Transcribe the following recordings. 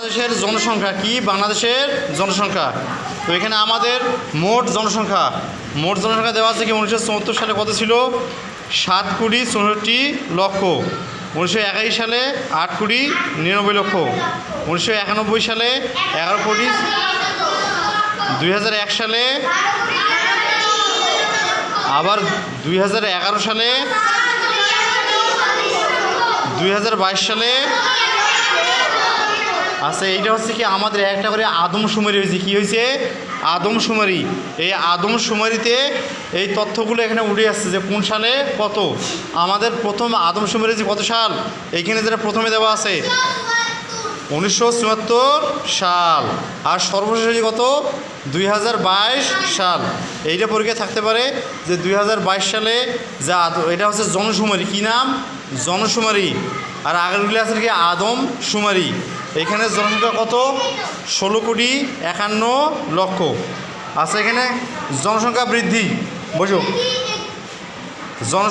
বাংলাদেশের জনসংখ্যা কি? বাংলাদেশের জনসংখ্যা। তো এখানে আমাদের মোট জনসংখ্যা। মোট জনসংখ্যা দেওয়া আছে কি? উনিশশো চুয়াত্তর সালে কত ছিল? সাত কোটি চৌষট্টি লক্ষ। উনিশশো একাশি সালে আট কোটি নিরানব্বই লক্ষ। উনিশশো একানব্বই সালে এগারো কোটি। দুই হাজার এক সালে আবার দুই হাজার এগারো সালে দুই হাজার বাইশ সালে আচ্ছা এইটা হচ্ছে কি আমাদের একটা করে আদমশুমারি হয়েছে। কি হয়েছে? আদমশুমারি এই আদমশুমারিতে এই তথ্যগুলো এখানে উঠে আসছে যে কোন সালে কত? আমাদের প্রথম আদমশুমারি যে কত সাল? এইখানে যেটা প্রথমে দেওয়া আছে, উনিশশো চুয়াত্তর সাল। আর সর্বশেষ হয়েছে কত? দুই হাজার বাইশ সাল। এইটা পরীক্ষা থাকতে পারে যে দুই হাজার বাইশ সালে যা এটা হচ্ছে জনশুমারি কী নাম? জনশুমারি আর আগেরগুলি আছে কি? আদম শুমারি এখানে জনসংখ্যা কত? ষোলো কোটি একান্ন লক্ষ। আচ্ছা এখানে? জনসংখ্যা বৃদ্ধি। বুঝো জন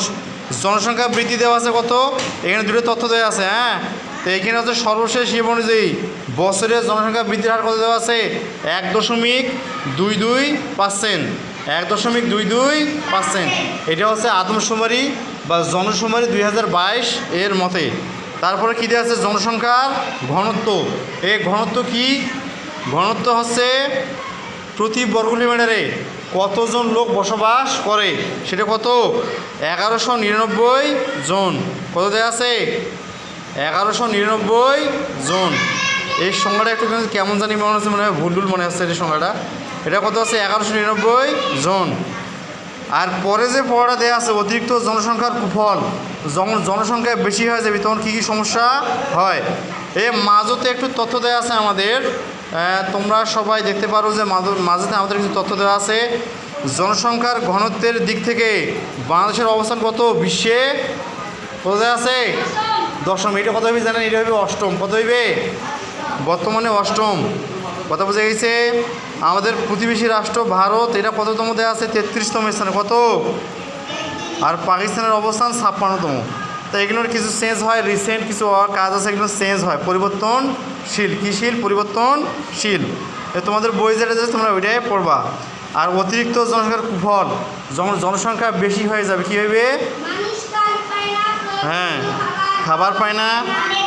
জনসংখ্যা বৃদ্ধি দেওয়া আছে কত? এখানে দুটো তথ্য দেওয়া আছে হ্যাঁ? তো এখানে হচ্ছে সর্বশেষ ইয়ে অনুযায়ী বছরের জনসংখ্যা বৃদ্ধির হার কত দেওয়া আছে? এক দশমিক দুই দুই পার্সেন্ট এক দশমিক দুই দুই পার্সেন্ট এটা হচ্ছে আদমশুমারি বা জনশুমারি দুই হাজার বাইশ এর মতে। তারপরে কী দেওয়া আছে? জনসংখ্যার ঘনত্ব। এই ঘনত্ব কি? ঘনত্ব হচ্ছে প্রতি বর্গ কিলোমিটারে কতজন লোক বসবাস করে? সেটা কত? এগারোশো নিরানব্বই জন। কত দেওয়া আছে? এগারোশো নিরানব্বই জন। এই সংখ্যাটা একটু কেমন জানি মনে হচ্ছে, মনে হয় ভুল ভুল মনে হচ্ছে এই সংখ্যাটা। এটা কত আছে? এগারোশো নিরানব্বই জন। আর পরে যে পড়াটা দেওয়া আছে, অতিরিক্ত জনসংখ্যার কুফল যখন জনসংখ্যা বেশি হয়ে যাবে, তখন কী কী সমস্যা হয়? এ মাঝতে একটু তথ্য দেওয়া আছে আমাদের। তোমরা সবাই দেখতে পারো যে মাঝ- মাঝেতে আমাদের কিছু তথ্য দেওয়া আছে। জনসংখ্যার ঘনত্বের দিক থেকে বাংলাদেশের অবস্থান কত? বিশ্বে কত আছে? দশম। এটা কত হবে জানেন? এটা হবে অষ্টম। কত হইবে বর্তমানে অষ্টম। কথা বোঝা গেছে? আমাদের প্রতিবেশী রাষ্ট্র ভারত এটা কততম দেওয়া আছে? তেত্রিশতম স্থানে। কত? আর পাকিস্তানের অবস্থান ছাপ্পান্নতম। তো এগুলোর কিছু চেঞ্জ হয় রিসেন্ট কিছু কাজ আছে এগুলো চেঞ্জ হয়। পরিবর্তনশীল। কীশীল পরিবর্তনশীল। এ তোমাদের বই যেটা যাচ্ছে তোমরা ওইটাই পড়বা। আর অতিরিক্ত জনসংখ্যার কুফল যখন জনসংখ্যা বেশি হয়ে যাবে। কী না হ্যাঁ খাবার পায় না। মানে